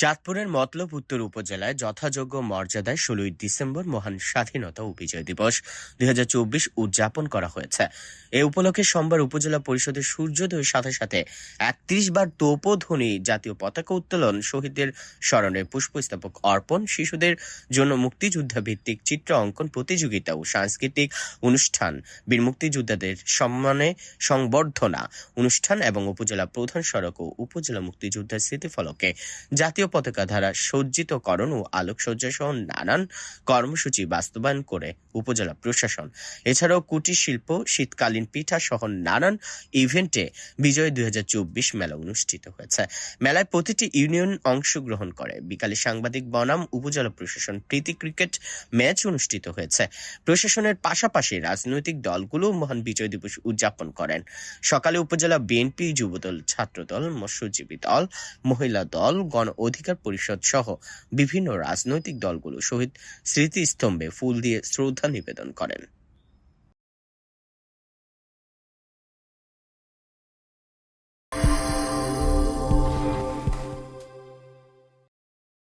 চাঁদপুরের মতলব উত্তর উপজেলায় যথাযোগ্য মর্যাদায় ষোলোই ডিসেম্বর মহান স্বাধীনতা ও বিজয় দিবস দুই হাজার চব্বিশ উদযাপন করা হয়েছে। এ উপলক্ষে সোমবার উপজেলা পরিষদের সূর্যোদয়ের সাথে সাথে একত্রিশ বার তোপধ্বনি জাতীয় পতাকা উত্তোলন, শহীদদের স্মরণে পুষ্পস্তবক অর্পণ, শিশুদের জন্য মুক্তিযোদ্ধা ভিত্তিক চিত্র অঙ্কন প্রতিযোগিতা ও সাংস্কৃতিক অনুষ্ঠান, বীর মুক্তিযোদ্ধাদের সম্মানে সংবর্ধনা অনুষ্ঠান এবং উপজেলা প্রধান সড়ক ও উপজেলা মুক্তিযোদ্ধার স্মৃতিফলকে জাতীয় পতাকা দ্বারা সজ্জিতকরণ ও আলোকসজ্জা সহ নানান কর্মসূচি বাস্তবায়ন করে উপজেলা প্রশাসন। এছাড়াও কুটির শিল্প, শীতকালীন পিঠা সহ নানান ইভেন্টে বিজয় দুই মেলা অনুষ্ঠিত হয়েছে। মেলায় প্রতিটি ইউনিয়ন অংশগ্রহণ করে। বিকালে সাংবাদিক বনাম, উপজেলা প্রশাসন প্রীতি ক্রিকেট ম্যাচ অনুষ্ঠিত হয়েছে। প্রশাসনের পাশাপাশি রাজনৈতিক দলগুলো মহান বিজয় দিবস উদযাপন করেন। সকালে উপজেলা বিএনপি যুবদল, ছাত্রদল, মৎস্যজীবী দল, মহিলা দল, গণ অধিকার পরিষদ সহ বিভিন্ন রাজনৈতিক দলগুলো শহীদ স্মৃতিস্তম্ভে ফুল দিয়ে শ্রদ্ধা নিবেদন করেন